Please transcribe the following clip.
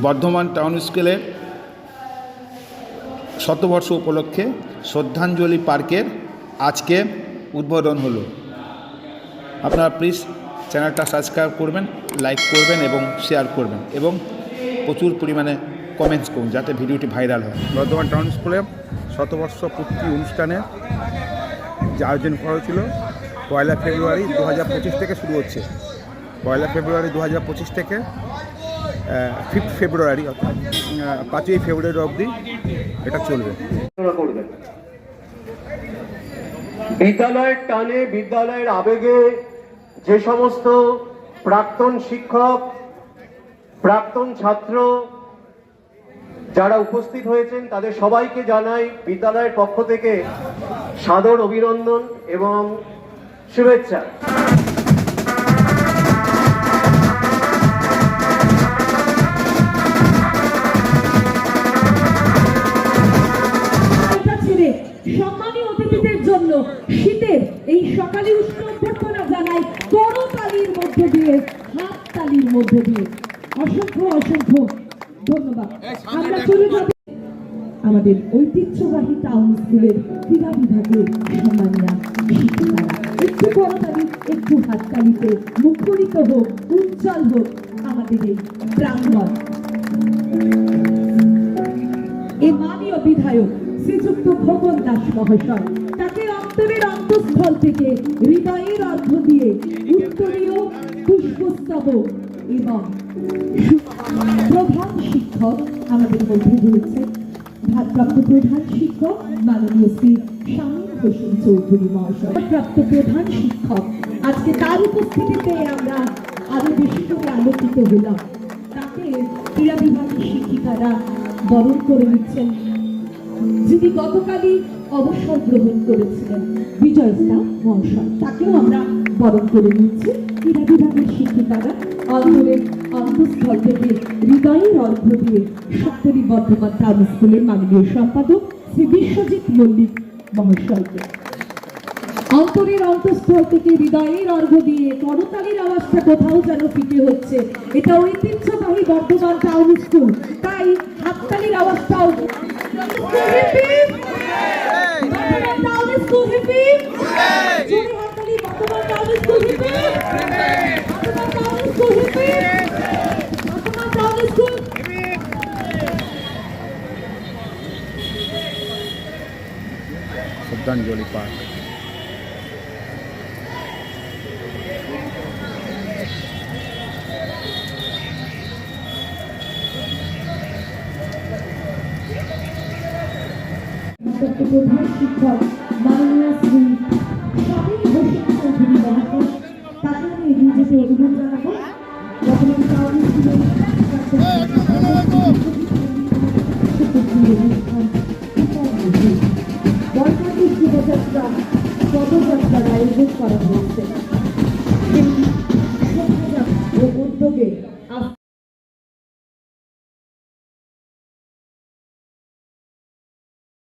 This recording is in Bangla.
বর্ধমান টাউন স্কুলের শতবর্ষ উপলক্ষে শ্রদ্ধাঞ্জলি পার্কের আজকে উদ্বোধন হলো। আপনারা প্লিজ চ্যানেলটা সাবস্ক্রাইব করবেন লাইক করবেন এবং শেয়ার করবেন এবং প্রচুর পরিমাণে কমেন্টস করুন যাতে ভিডিওটি ভাইরাল হয়। বর্ধমান টাউন স্কুলে শতবর্ষ পূর্তি অনুষ্ঠানে যে আয়োজন করা হয়েছিল, পয়লা ফেব্রুয়ারি দু হাজার পঁচিশ থেকে শুরু হচ্ছে। পয়লা ফেব্রুয়ারি দু হাজার পঁচিশ থেকে ফিফথ ফেব্রুয়ারি, অর্থাৎ পাঁচই ফেব্রুয়ারি অবধি এটা চলবে। বিদ্যালয়ের টানে বিদ্যালয়ের আবেগে যে সমস্ত প্রাক্তন শিক্ষক, প্রাক্তন ছাত্র যারা উপস্থিত হয়েছেন, তাদের সবাইকে জানাই বিদ্যালয়ের পক্ষ থেকে সাদর অভিনন্দন এবং শুভেচ্ছা। জন্য শীতের এই সকালে উষ্ণ অভ্যর্থনা জানাই করতালির মধ্য দিয়ে হাত তালির মধ্য দিয়ে। অসংখ্য অসংখ্য ধন্যবাদ। আমরা চলে যাব আমাদের ঐতিহ্যবাহী টাউন স্কুলের ক্রীড়া বিভাগের সম্মানীয় শিক্ষিকারা। একটু করতালি একটু হাততালিতে মুখরিত হোক উজ্জ্বল হোক আমাদের এই প্রাঙ্গণ। এই মাননীয় বিধায়ক শ্রীযুক্ত খোকন দাস মহাশয় অন্তরের অন্তঃস্থল থেকে হৃদয়ের অর্থ দিয়ে উত্তরীয় পুষ্পস্তবক এবং প্রধান শিক্ষক আমাদের মধ্যে রয়েছে। ভারপ্রাপ্ত প্রধান শিক্ষক মাননীয় শ্রী শামীম হোসেন চৌধুরী মহাশয়। প্রাপ্ত প্রধান শিক্ষক, আজকে তার উপস্থিতিতে আমরা আরও বেশি করে আলোকিত হলাম। তাকে ক্রীড়া বিভাগের শিক্ষিকারা বরণ করে নিচ্ছেন। যিনি গতকালই অবসর গ্রহণ করেছিলেন বিজয় স্টাফ মহাশয়। তাকেও আমরা বরণ করে নিচ্ছি। ক্রীড়া বিভাগের শিক্ষিকারা অন্তরের অন্তঃস্থল থেকে হৃদয়ের অর্ঘ দিয়ে সপ্তরী বর্ধমান টাউন স্কুলের মাননীয় সম্পাদক শ্রী বিশ্বজিৎ মল্লিক মহাশয়কে। অন্তরের অন্তঃস্থল থেকে হৃদয়ের অর্ঘ দিয়ে করতালির আওয়াজটা কোথাও যেন ফিকে হচ্ছে। এটা ঐতিহ্যবাহী বর্ধমান টাউন স্কুল তাই হাততালির আওয়াজটাও টাউন স্কুল হিপি জোরে হাততালি Bardhaman town school hippie Bardhaman town school hippie Bardhaman town school শ্রদ্ধাঞ্জলি পার্ক ভারপ্রাপ্ত প্রধান শিক্ষক পদযাত্রার আয়োজন করা হয়েছে উদ্যোগে